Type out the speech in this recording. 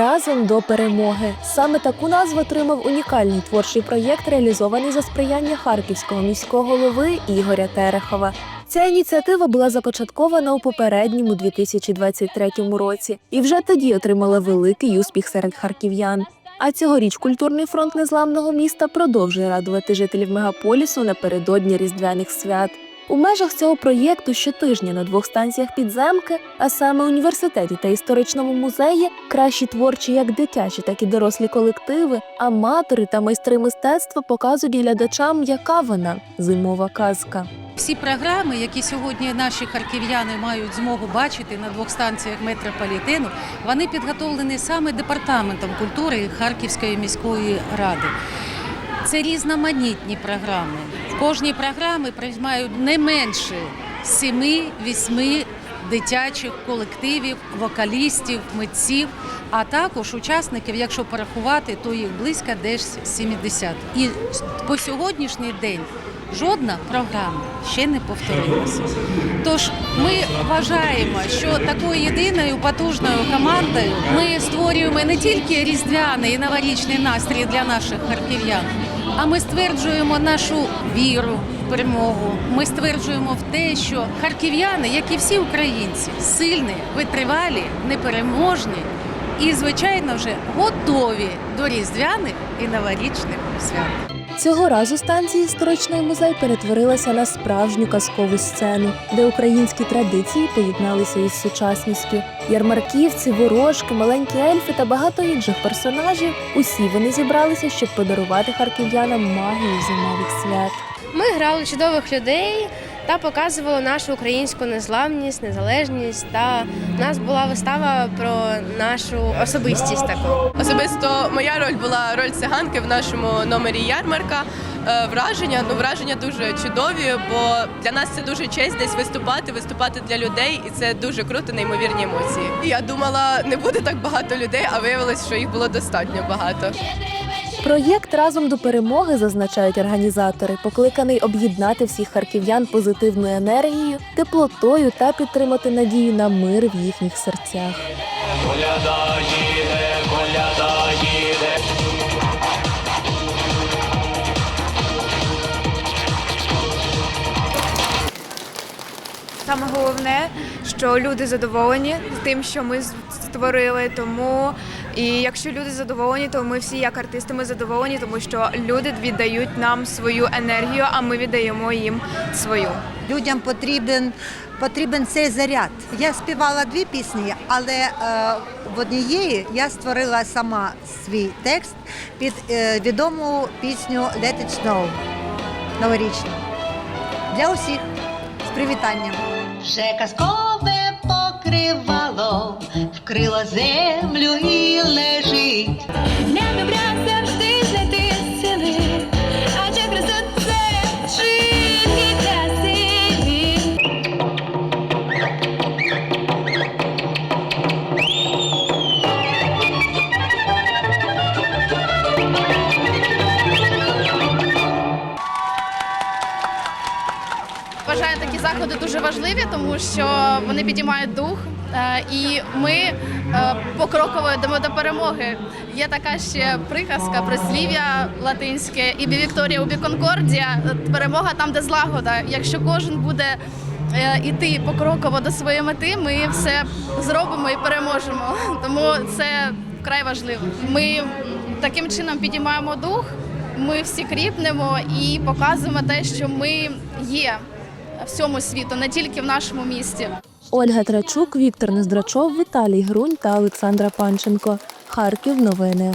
Разом до перемоги. Саме таку назву отримав унікальний творчий проєкт, реалізований за сприяння харківського міського голови Ігоря Терехова. Ця ініціатива була започаткована у попередньому 2023 році і вже тоді отримала великий успіх серед харків'ян. А цьогоріч культурний фронт незламного міста продовжує радувати жителів мегаполісу напередодні різдвяних свят. У межах цього проєкту щотижня на двох станціях підземки, а саме університеті та історичному музеї, кращі творчі як дитячі, так і дорослі колективи, аматори та майстри мистецтва показують глядачам, яка вона зимова казка. Всі програми, які сьогодні наші харків'яни мають змогу бачити на двох станціях метрополітену, вони підготовлені саме департаментом культури Харківської міської ради. Це різноманітні програми. Кожній програмі приймають не менше семи-вісьми дитячих колективів, вокалістів, митців, а також учасників, якщо порахувати, то їх близько десь 70. І по сьогоднішній день жодна програма ще не повторилася. Тож ми вважаємо, що такою єдиною потужною командою ми створюємо не тільки різдвяний і новорічний настрій для наших харків'ян, а ми стверджуємо нашу віру в перемогу. Ми стверджуємо в те, що харків'яни, як і всі українці, сильні, витривалі, непереможні і, звичайно, вже готові до різдвяних і новорічних свят. Цього разу станція історичний музей перетворилася на справжню казкову сцену, де українські традиції поєдналися із сучасністю. Ярмарківці, ворожки, маленькі ельфи та багато інших персонажів. Усі вони зібралися, щоб подарувати харків'янам магію зимових свят. Ми грали чудових людей та показували нашу українську незламність, незалежність. Та в нас була вистава про нашу особистість таку. Особисто моя роль була роль циганки в нашому номері ярмарка. Е, Враження, ну враження дуже чудові, бо для нас це дуже честь десь виступати, виступати для людей, і це дуже круто, неймовірні емоції. Я думала, не буде так багато людей, а виявилось, що їх було достатньо багато. Проєкт разом до перемоги зазначають організатори, покликаний об'єднати всіх харків'ян позитивною енергією, теплотою та підтримати надію на мир в їхніх серцях. Саме головне, що люди задоволені тим, що ми створили. Тому і якщо люди задоволені, то ми всі, як артисти, ми задоволені, тому що люди віддають нам свою енергію, а ми віддаємо їм свою. Людям потрібен, потрібен цей заряд. Я співала дві пісні, але е, в однієї я створила сама свій текст під е, відому пісню Let it snow новорічну. Для усіх з привітанням. Вже казкове покривало вкрило землю і лежить. Вважаю такі заходи дуже важливі, тому що вони підіймають дух. е, І ми е, покроково йдемо до перемоги. Є така ще приказка, прислів'я латинське «Ібі Вікторія убі Конкордія. Перемога там, де злагода. Якщо кожен буде е, іти покроково до своєї мети, ми все зробимо і переможемо. Тому це вкрай важливо. Ми таким чином підіймаємо дух. Ми всі кріпнемо і показуємо те, що ми є всьому світу, не тільки в нашому місті. Ольга Трачук, Віктор Нездрачов, Віталій Грунь та Олександра Панченко. Харків. Новини.